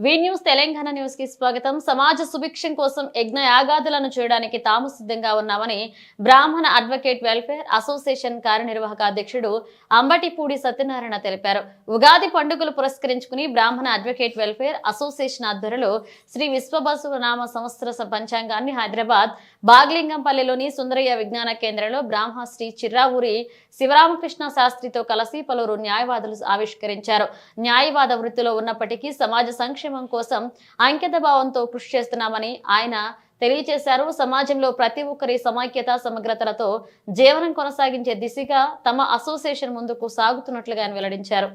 వి news Telangana న్యూస్కి స్వాగతం. సమాజ సుభిక్షం కోసం యజ్ఞ యాగాదులను చేయడానికి తాము సిద్ధంగా ఉన్నామని బ్రాహ్మణ అడ్వకేట్ వెల్ఫేర్ అసోసియేషన్ కార్యనిర్వాహక అధ్యక్షుడు అంబటిపూడి సత్యనారాయణ తెలిపారు. ఉగాది పండుగలు పురస్కరించుకుని బ్రాహ్మణ అడ్వకేట్ వెల్ఫేర్ అసోసియేషన్ ఆధ్వర్యంలో శ్రీ విశ్వబసు నామ సంవత్సర పంచాంగాన్ని హైదరాబాద్ బాగ్లింగంపల్లిలోని సుందరయ్య విజ్ఞాన కేంద్రంలో బ్రాహ్మ శ్రీ చిర్రావూరి శివరామకృష్ణ శాస్త్రితో కలిసి పలువురు న్యాయవాదులు ఆవిష్కరించారు. న్యాయవాద వృత్తిలో ఉన్నప్పటికీ సమాజ సంక్షేమ కోసం అంకిత భావంతో కృషి చేస్తున్నామని ఆయన తెలియజేశారు. సమాజంలో ప్రతి ఒక్కరి సమైక్యత సమగ్రతలతో జీవనం కొనసాగించే దిశగా తమ అసోసియేషన్ ముందుకు సాగుతున్నట్లుగా ఆయన వెల్లడించారు.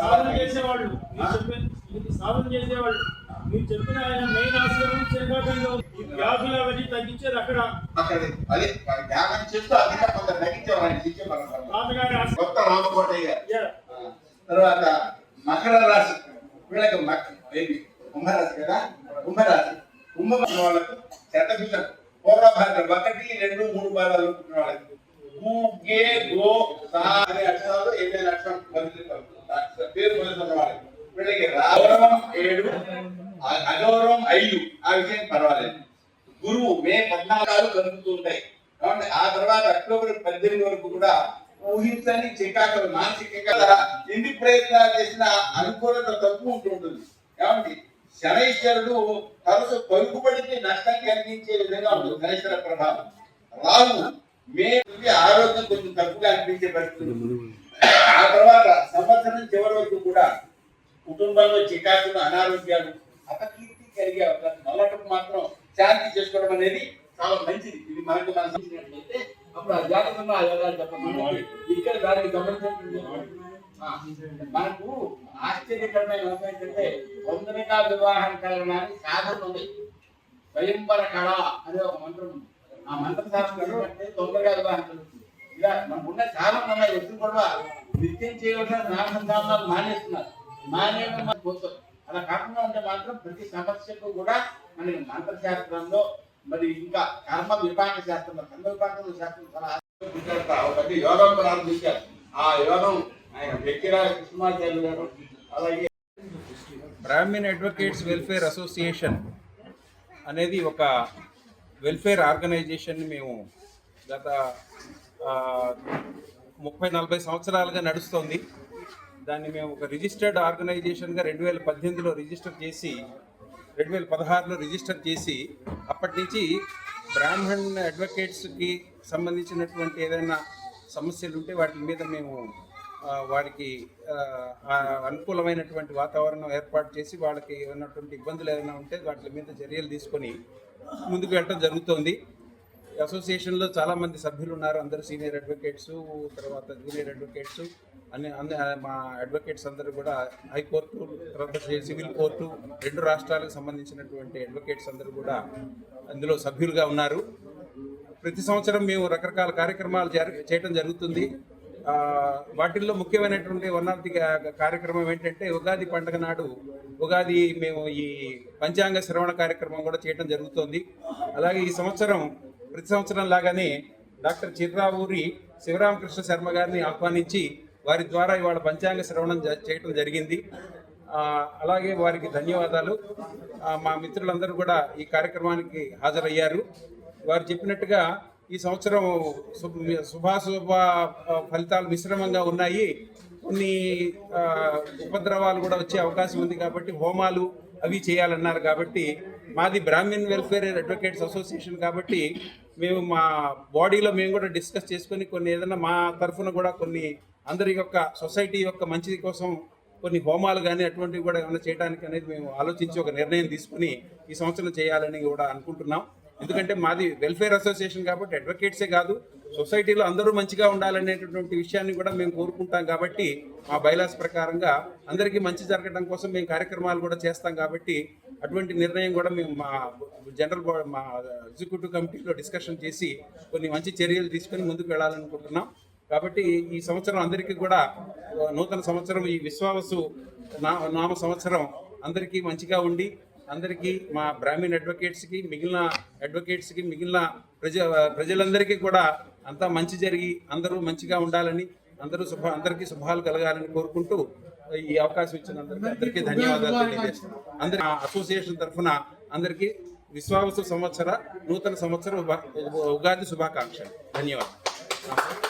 సాధన సాధన చేసేవాళ్ళు. మీరు చెప్పిన ఆయన మెయిన్ ఆశ్రమం. ఈ వ్యాధులు అవన్నీ తగ్గించేది అక్కడ. అక్కడ అదే ధ్యానం చేస్తూ కొంత ఆశ్రమం. కొత్త రామకోటయ్య. తర్వాత మకర రాశి. వీళ్ళకి మక- ఏంటి? కుంభరాశి కదా? కుంభరాశి. కుంభరాశి వాళ్ళకు శతభిషం పూర్వభాగం ఒకటి రెండు మూడు భాగాలు ఉన్న వాళ్ళకి గు, గే గో సా అనే అక్షరాలు ఏడు అక్షరం. మొదటి అక్షరం పేరు మొదటి ఉన్న వాళ్ళకి వీళ్ళకి గౌరవం ఏడు. అగౌరవం ఐదు. ఆ విషయం పర్వాలేదు. గురువు మే పద్నాలుగు కలుగుతూ ఉంటాయి కాబట్టి ఆ తర్వాత అక్టోబర్ పద్దెనిమిది వరకు కూడా ఊహించని చికాకులు మానసికంగా ఎన్ని ప్రయత్నాలు చేసినా అనుకూలత తక్కువ ఉంటుంటుంది కాబట్టి శనైశ్వరుడు తరచు పలుకుబడికి నష్టం కలిగించే విధంగా ఉంటుంది శనైశ్వర ప్రభావం. రాహు మే ఆరోగ్యం కొంచెం తక్కువగా అనిపించే పరిస్థితులు ఆ తర్వాత సంవత్సరం చివరి వరకు కూడా కుటుంబంలో చికాకులు అనారోగ్యాలు అపకీర్తి కలిగే అవకాశం మొదట మాత్రం శాంతి చేసుకోవడం అనేది చాలా మంచిది. ఇది మనకు మనం చూసినట్లయితే అప్పుడు ఆ జాతకంలో ఆ యోగాలు చెప్పకుండా ఇక్కడ దానికి గమనించినట్టు మనకు ఆశ్చర్యకరమైన విషయం ఏంటంటే తొందరగా వివాహం కలగడానికి సాధన ఉంది. స్వయంవర కళ అనే ఒక మంత్రం ఉంది. ఆ మంత్ర సాధన అంటే తొందరగా వివాహం కలుగుతుంది ఇలా మనకున్న చాలా మంది వ్యక్తులు కూడా నిత్యం చేయవలసిన నామసంధానాలు మానేస్తున్నారు. మానేయడం మనకు పోతుంది. అలా కాకుండా ఉంటే మాత్రం ప్రతి సమస్యకు కూడా మనకి మంత్రశాస్త్రంలో మరి ఇంకా కర్మ విపాక శాస్త్రంలో కర్మ విపాక శాస్త్రం చాలా ఆసక్తికరంగా యోగం ప్రారంభించారు ఆ యోగం ఆయన వ్యక్తిరా కృష్ణమాచార్యులు గారు అలాగే బ్రాహ్మణ్ అడ్వకేట్స్ వెల్ఫేర్ అసోసియేషన్ అనేది ఒక వెల్ఫేర్ ఆర్గనైజేషన్ మేము గత ముప్పై నలభై సంవత్సరాలుగా నడుస్తోంది. దాన్ని మేము ఒక రిజిస్టర్డ్ ఆర్గనైజేషన్గా రెండు వేల పద్దెనిమిదిలో రిజిస్టర్ చేసి రెండు వేల పదహారులో రిజిస్టర్ చేసి అప్పటి నుంచి బ్రాహ్మణ్ అడ్వకేట్స్కి సంబంధించినటువంటి ఏదైనా సమస్యలు ఉంటే వాటి మీద మేము వారికి అనుకూలమైనటువంటి వాతావరణం ఏర్పాటు చేసి వాళ్ళకి ఉన్నటువంటి ఇబ్బందులు ఏదైనా ఉంటే వాటి మీద చర్యలు తీసుకొని ముందుకు వెళ్ళటం జరుగుతోంది. అసోసియేషన్లో చాలామంది సభ్యులు ఉన్నారు. అందరూ సీనియర్ అడ్వకేట్స్ తర్వాత జూనియర్ అడ్వకేట్స్ అన్ని అన్ని మా అడ్వకేట్స్ అందరూ కూడా హైకోర్టు తర్వాత సివిల్ కోర్టు రెండు రాష్ట్రాలకు సంబంధించినటువంటి అడ్వకేట్స్ అందరూ కూడా అందులో సభ్యులుగా ఉన్నారు. ప్రతి సంవత్సరం మేము రకరకాల కార్యక్రమాలు చేయటం జరుగుతుంది. వాటిల్లో ముఖ్యమైనటువంటి వన్ ఆఫ్ ది కా- కార్యక్రమం ఏంటంటే ఉగాది పండుగ నాడు ఉగాది మేము ఈ పంచాంగ శ్రవణ కార్యక్రమం కూడా చేయడం జరుగుతుంది. అలాగే ఈ సంవత్సరం ప్రతి సంవత్సరం లాగానే డాక్టర్ చిర్రావూరి శివరామకృష్ణ శర్మ గారిని ఆహ్వానించి వారి ద్వారా ఇవాళ పంచాంగ శ్రవణం జ- జరిగింది. అలాగే వారికి ధన్యవాదాలు. మా మిత్రులందరూ కూడా ఈ కార్యక్రమానికి హాజరయ్యారు. వారు చెప్పినట్టుగా ఈ సంవత్సరం శుభ శుభాశుభ ఫలితాలు మిశ్రమంగా ఉన్నాయి. కొన్ని ఉపద్రవాలు కూడా వచ్చే అవకాశం ఉంది కాబట్టి హోమాలు అవి చేయాలన్నారు కాబట్టి మాది బ్రాహ్మిన్ వెల్ఫేర్ అడ్వకేట్స్ అసోసియేషన్ కాబట్టి మేము మా బాడీలో మేము కూడా డిస్కస్ చేసుకొని కొన్ని ఏదైనా మా తరఫున కూడా కొన్ని అందరి యొక్క సొసైటీ యొక్క మంచిది కోసం కొన్ని హోమాలు కానీ అటువంటివి కూడా ఏమైనా చేయడానికి అనేది మేము ఆలోచించి ఒక నిర్ణయం తీసుకుని ఈ సంవత్సరం చేయాలని కూడా అనుకుంటున్నాం. ఎందుకంటే మాది వెల్ఫేర్ అసోసియేషన్ కాబట్టి అడ్వకేట్సే కాదు సొసైటీలో అందరూ మంచిగా ఉండాలనేటటువంటి విషయాన్ని కూడా మేము కోరుకుంటాం కాబట్టి మా బైలాస్ ప్రకారంగా అందరికీ మంచి జరగడం కోసం మేము కార్యక్రమాలు కూడా చేస్తాం కాబట్టి అటువంటి నిర్ణయం కూడా మేము మా జనరల్ బోర్డ్ మా ఎగ్జిక్యూటివ్ కమిటీలో డిస్కషన్ చేసి కొన్ని మంచి చర్యలు తీసుకొని ముందుకు వెళ్ళాలనుకుంటున్నాం. కాబట్టి ఈ సంవత్సరం అందరికీ కూడా నూతన సంవత్సరం ఈ విశ్వావసు నా నామ సంవత్సరం అందరికీ మంచిగా ఉండి అందరికీ మా బ్రాహ్మీణ్ అడ్వకేట్స్కి మిగిలిన అడ్వకేట్స్కి మిగిలిన ప్రజ ప్రజలందరికీ కూడా అంతా మంచి జరిగి అందరూ మంచిగా ఉండాలని అందరూ శుభ అందరికీ శుభాలు కలగాలని కోరుకుంటూ ఈ అవకాశం ఇచ్చినందరికీ అందరికీ ధన్యవాదాలు తెలియజేస్తున్నాను అందరి అసోసియేషన్ తరఫున అందరికీ విశ్వావసు సంవత్సర నూతన సంవత్సర ఉగా- ఉగాది శుభాకాంక్షలు. ధన్యవాదాలు.